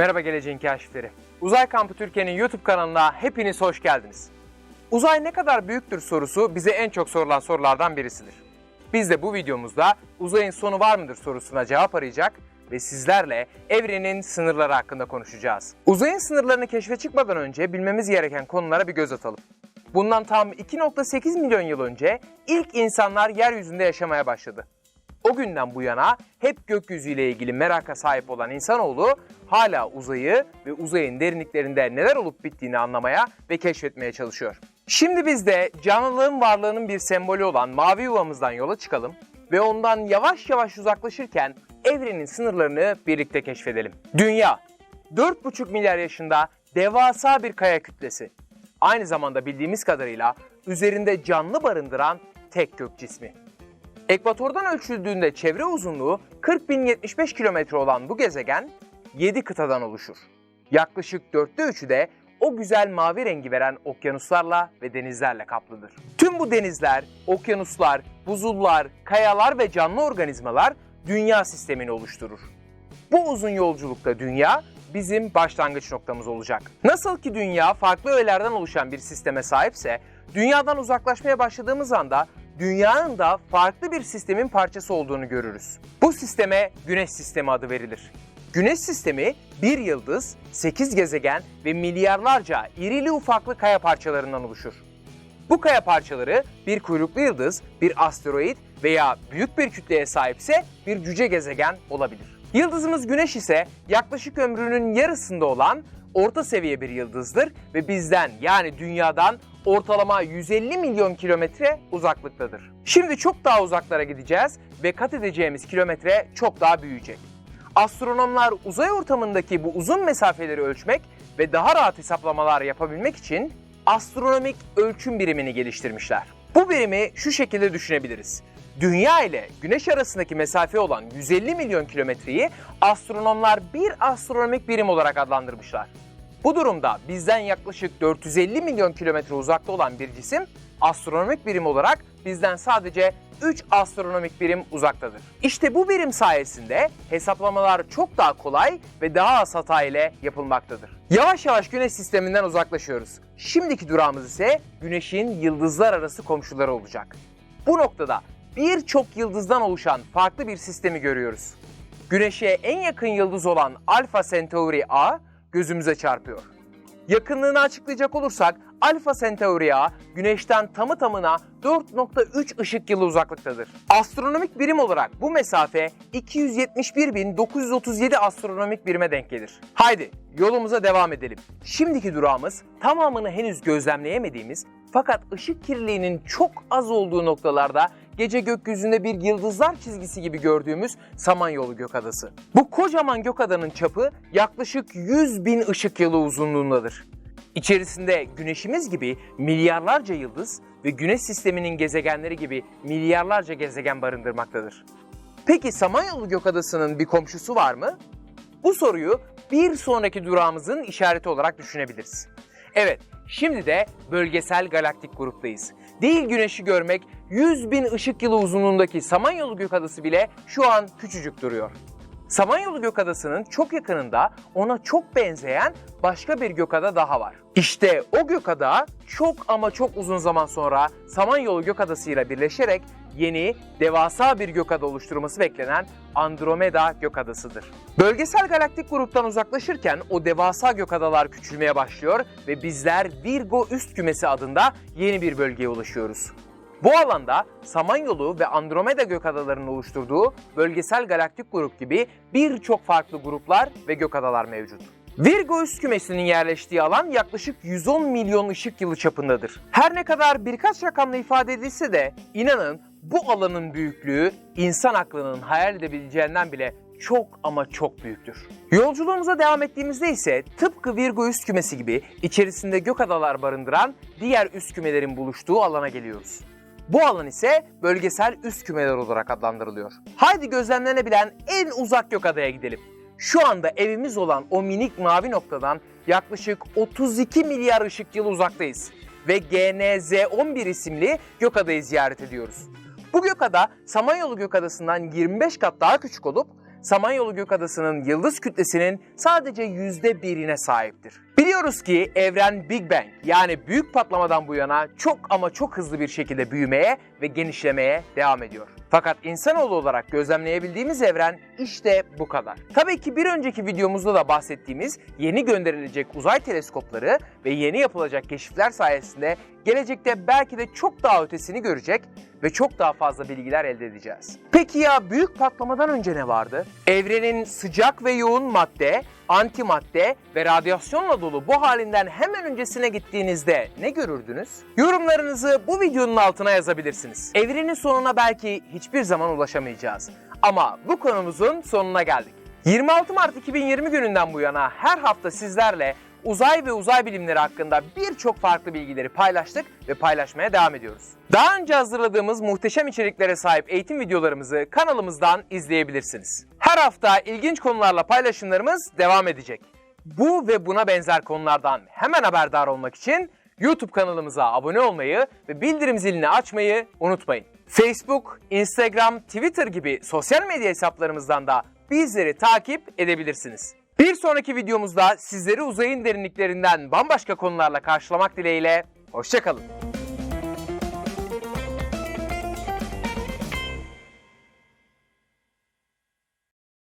Merhaba Geleceğin Kaşifleri. Uzay Kampı Türkiye'nin YouTube kanalına hepiniz hoş geldiniz. Uzay ne kadar büyüktür sorusu bize en çok sorulan sorulardan birisidir. Biz de bu videomuzda uzayın sonu var mıdır sorusuna cevap arayacak ve sizlerle evrenin sınırları hakkında konuşacağız. Uzayın sınırlarını keşfe çıkmadan önce bilmemiz gereken konulara bir göz atalım. Bundan tam 2.8 milyon yıl önce ilk insanlar yeryüzünde yaşamaya başladı. O günden bu yana hep gökyüzüyle ilgili meraka sahip olan insanoğlu hala uzayı ve uzayın derinliklerinde neler olup bittiğini anlamaya ve keşfetmeye çalışıyor. Şimdi biz de canlılığın varlığının bir sembolü olan mavi yuvamızdan yola çıkalım ve ondan yavaş yavaş uzaklaşırken evrenin sınırlarını birlikte keşfedelim. Dünya 4,5 milyar yaşında devasa bir kaya kütlesi. Aynı zamanda bildiğimiz kadarıyla üzerinde canlı barındıran tek gök cismi. Ekvatordan ölçüldüğünde çevre uzunluğu 40.075 kilometre olan bu gezegen 7 kıtadan oluşur. Yaklaşık dörtte üçü de o güzel mavi rengi veren okyanuslarla ve denizlerle kaplıdır. Tüm bu denizler, okyanuslar, buzullar, kayalar ve canlı organizmalar dünya sistemini oluşturur. Bu uzun yolculukta dünya bizim başlangıç noktamız olacak. Nasıl ki dünya farklı öğelerden oluşan bir sisteme sahipse, dünyadan uzaklaşmaya başladığımız anda dünyanın da farklı bir sistemin parçası olduğunu görürüz. Bu sisteme Güneş sistemi adı verilir. Güneş sistemi bir yıldız, 8 gezegen ve milyarlarca irili ufaklı kaya parçalarından oluşur. Bu kaya parçaları bir kuyruklu yıldız, bir asteroid veya büyük bir kütleye sahipse bir cüce gezegen olabilir. Yıldızımız Güneş ise yaklaşık ömrünün yarısında olan orta seviye bir yıldızdır ve bizden yani dünyadan ortalama 150 milyon kilometre uzaklıktadır. Şimdi çok daha uzaklara gideceğiz ve kat edeceğimiz kilometre çok daha büyüyecek. Astronomlar uzay ortamındaki bu uzun mesafeleri ölçmek ve daha rahat hesaplamalar yapabilmek için astronomik ölçüm birimini geliştirmişler. Bu birimi şu şekilde düşünebiliriz. Dünya ile Güneş arasındaki mesafe olan 150 milyon kilometreyi astronomlar bir astronomik birim olarak adlandırmışlar. Bu durumda bizden yaklaşık 450 milyon kilometre uzakta olan bir cisim astronomik birim olarak bizden sadece 3 astronomik birim uzaktadır. İşte bu birim sayesinde hesaplamalar çok daha kolay ve daha az hata ile yapılmaktadır. Yavaş yavaş Güneş sisteminden uzaklaşıyoruz. Şimdiki durağımız ise Güneş'in yıldızlar arası komşuları olacak. Bu noktada birçok yıldızdan oluşan farklı bir sistemi görüyoruz. Güneş'e en yakın yıldız olan Alpha Centauri A gözümüze çarpıyor. Yakınlığını açıklayacak olursak Alpha Centauri A Güneş'ten tamı tamına 4.3 ışık yılı uzaklıktadır. Astronomik birim olarak bu mesafe 271.937 astronomik birime denk gelir. Haydi yolumuza devam edelim. Şimdiki durağımız tamamını henüz gözlemleyemediğimiz fakat ışık kirliliğinin çok az olduğu noktalarda gece gökyüzünde bir yıldızlar çizgisi gibi gördüğümüz Samanyolu Gökadası. Bu kocaman gökadanın çapı yaklaşık 100 bin ışık yılı uzunluğundadır. İçerisinde güneşimiz gibi milyarlarca yıldız ve güneş sisteminin gezegenleri gibi milyarlarca gezegen barındırmaktadır. Peki Samanyolu Gökadası'nın bir komşusu var mı? Bu soruyu bir sonraki durağımızın işareti olarak düşünebiliriz. Evet, şimdi de bölgesel galaktik gruptayız. Değil güneşi görmek 100 bin ışık yılı uzunluğundaki Samanyolu Gökadası bile şu an küçücük duruyor. Samanyolu Gökadası'nın çok yakınında ona çok benzeyen başka bir gökada daha var. İşte o gökada çok ama çok uzun zaman sonra Samanyolu Gökadası ile birleşerek yeni devasa bir gökada oluşturması beklenen Andromeda Gökadası'dır. Bölgesel galaktik gruptan uzaklaşırken o devasa gökadalar küçülmeye başlıyor ve bizler Virgo üst kümesi adında yeni bir bölgeye ulaşıyoruz. Bu alanda Samanyolu ve Andromeda gökadalarının oluşturduğu bölgesel galaktik grup gibi birçok farklı gruplar ve gökadalar mevcut. Virgo üst kümesinin yerleştiği alan yaklaşık 110 milyon ışık yılı çapındadır. Her ne kadar birkaç rakamla ifade edilse de inanın bu alanın büyüklüğü insan aklının hayal edebileceğinden bile çok ama çok büyüktür. Yolculuğumuza devam ettiğimizde ise tıpkı Virgo üst kümesi gibi içerisinde gökadalar barındıran diğer üst kümelerin buluştuğu alana geliyoruz. Bu alan ise bölgesel üst kümeler olarak adlandırılıyor. Haydi gözlemlenebilen en uzak gökadaya gidelim. Şu anda evimiz olan o minik mavi noktadan yaklaşık 32 milyar ışık yılı uzaktayız ve GNZ-11 isimli gökadayı ziyaret ediyoruz. Bu gökada Samanyolu Gökadası'ndan 25 kat daha küçük olup Samanyolu Gökadası'nın yıldız kütlesinin sadece %1'ine sahiptir. Biliyoruz ki evren Big Bang yani büyük patlamadan bu yana çok ama çok hızlı bir şekilde büyümeye ve genişlemeye devam ediyor. Fakat insanoğlu olarak gözlemleyebildiğimiz evren işte bu kadar. Tabii ki bir önceki videomuzda da bahsettiğimiz yeni gönderilecek uzay teleskopları ve yeni yapılacak keşifler sayesinde gelecekte belki de çok daha ötesini görecek ve çok daha fazla bilgiler elde edeceğiz. Peki ya büyük patlamadan önce ne vardı? Evrenin sıcak ve yoğun madde, antimadde ve radyasyonla dolu bu halinden hemen öncesine gittiğinizde ne görürdünüz? Yorumlarınızı bu videonun altına yazabilirsiniz. Evrenin sonuna belki hiçbir zaman ulaşamayacağız. Ama bu konumuzun sonuna geldik. 26 Mart 2020 gününden bu yana her hafta sizlerle uzay ve uzay bilimleri hakkında birçok farklı bilgileri paylaştık ve paylaşmaya devam ediyoruz. Daha önce hazırladığımız muhteşem içeriklere sahip eğitim videolarımızı kanalımızdan izleyebilirsiniz. Her hafta ilginç konularla paylaşımlarımız devam edecek. Bu ve buna benzer konulardan hemen haberdar olmak için YouTube kanalımıza abone olmayı ve bildirim zilini açmayı unutmayın. Facebook, Instagram, Twitter gibi sosyal medya hesaplarımızdan da bizleri takip edebilirsiniz. Bir sonraki videomuzda sizleri uzayın derinliklerinden bambaşka konularla karşılamak dileğiyle, hoşçakalın.